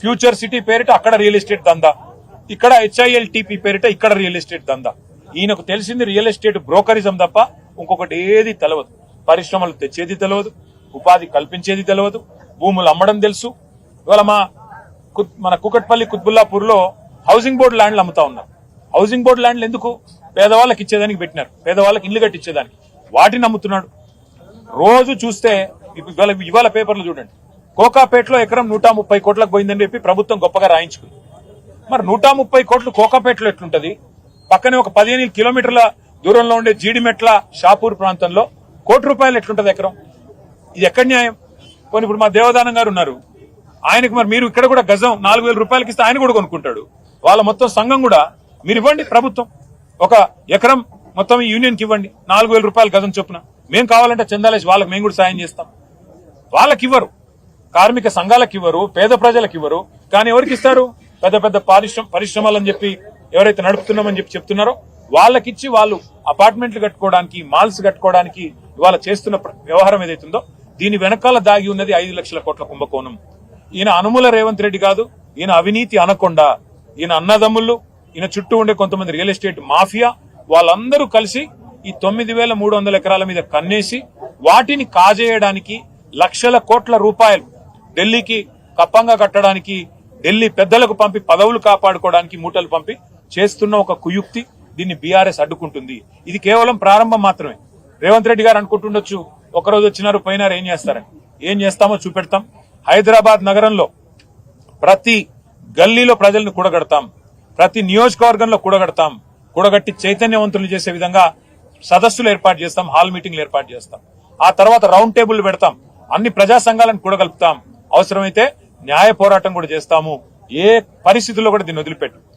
Future city పేరిట అక్కడ real estate దందా. ఇక్కడ హెచ్ఐఎల్ టీపీ పేరిట ఇక్కడ రియల్ ఎస్టేట్ దందా. ఈయనకు తెలిసింది రియల్ ఎస్టేట్ బ్రోకరిజం తప్ప ఇంకొకటి ఏది తెలవదు. పరిశ్రమలు తెచ్చేది తెలియదు ఉపాధి కల్పించేది తెలియదు భూములు అమ్మడం తెలుసు. ఇవాళ మా మన కుకట్పల్లి కుత్బుల్లాపూర్లో హౌసింగ్ బోర్డు ల్యాండ్లు అమ్ముతా ఉన్నారు. హౌసింగ్ బోర్డు ల్యాండ్లు ఎందుకు? పేదవాళ్ళకి ఇచ్చేదానికి పెట్టినారు. పేదవాళ్ళకి ఇల్లు కట్టించేదానికి. వాటిని అమ్ముతున్నాడు. రోజు చూస్తే ఇవాళ ఇవాళ పేపర్లు చూడండి. కోకాపేటలో ఎకరం నూట ముప్పై కోట్లకు పోయిందని చెప్పి ప్రభుత్వం గొప్పగా రాయించుకుంది. మరి నూట ముప్పై కోట్లు కోకాపేటలో ఎట్లుంటది? పక్కనే ఒక పదిహేను కిలోమీటర్ల దూరంలో ఉండే జీడిమెట్ల షాపూర్ ప్రాంతంలో కోటి రూపాయలు ఎట్లుంటది ఎకరం? ఇది ఎక్కడ న్యాయం? పోనీ ఇప్పుడు మా దేవదానం గారు ఉన్నారు. ఆయనకు మరి మీరు ఇక్కడ కూడా గజం నాలుగు వేల రూపాయలకి ఇస్తే ఆయన కూడా కొనుక్కుంటాడు. వాళ్ళ మొత్తం సంఘం కూడా మీరు ఇవ్వండి ప్రభుత్వం. ఒక ఎకరం మొత్తం యూనియన్కి ఇవ్వండి. నాలుగు వేల రూపాయలు గజం చొప్పున. మేము కావాలంటే చందాలేసి వాళ్ళకి మేము కూడా సాయం చేస్తాం. వాళ్ళకి ఇవ్వరు. కార్మిక సంఘాలకు ఇవ్వరు పేద ప్రజలకు ఇవ్వరు కానీ ఎవరికి ఇస్తారు? పెద్ద పెద్ద పరిశ్రమలు అని చెప్పి ఎవరైతే నడుపుతున్నామని చెప్పి చెప్తున్నారో వాళ్ళకిచ్చి వాళ్ళు అపార్ట్మెంట్లు కట్టుకోవడానికి మాల్స్ కట్టుకోవడానికి ఇవాళ చేస్తున్న వ్యవహారం ఏదైతుందో దీని వెనకాల దాగి ఉన్నది ఐదు లక్షల కోట్ల కుంభకోణం. ఈయన అనుముల రేవంత్ రెడ్డి కాదు ఈయన అవినీతి అనకొండ. ఈయన అన్నదమ్ముళ్ళు ఈయన చుట్టూ ఉండే కొంతమంది రియల్ ఎస్టేట్ మాఫియా వాళ్ళందరూ కలిసి ఈ తొమ్మిది వేల మూడు వందల ఎకరాల మీద కన్నేసి వాటిని కాజేయడానికి లక్షల కోట్ల రూపాయలు ఢిల్లీకి కప్పంగా కట్టడానికి ఢిల్లీ పెద్దలకు పంపి పదవులు కాపాడుకోవడానికి మూటలు పంపి చేస్తున్న ఒక కుయుక్తి దీన్ని బీఆర్ఎస్ అడ్డుకుంటుంది. ఇది కేవలం ప్రారంభం మాత్రమే. రేవంత్ రెడ్డి గారు అనుకుంటుండొచ్చు ఒకరోజు వచ్చినారు పోయినారు ఏం చేస్తారని. ఏం చేస్తామో చూపెడతాం. హైదరాబాద్ నగరంలో ప్రతి గల్లీలో ప్రజలను కూడగడతాం. ప్రతి నియోజకవర్గంలో కూడగడతాం. కూడగట్టి చైతన్యవంతులు చేసే విధంగా సదస్సులు ఏర్పాటు చేస్తాం హాల్ మీటింగ్లు ఏర్పాటు చేస్తాం. ఆ తర్వాత రౌండ్ టేబుల్ పెడతాం. అన్ని ప్రజా సంఘాలను కూడగలుపుతాం. అవసరమైతే న్యాయ పోరాటం కూడా చేస్తాము. ఏ పరిస్థితుల్లో కూడా దీన్ని వదిలిపెట్టు.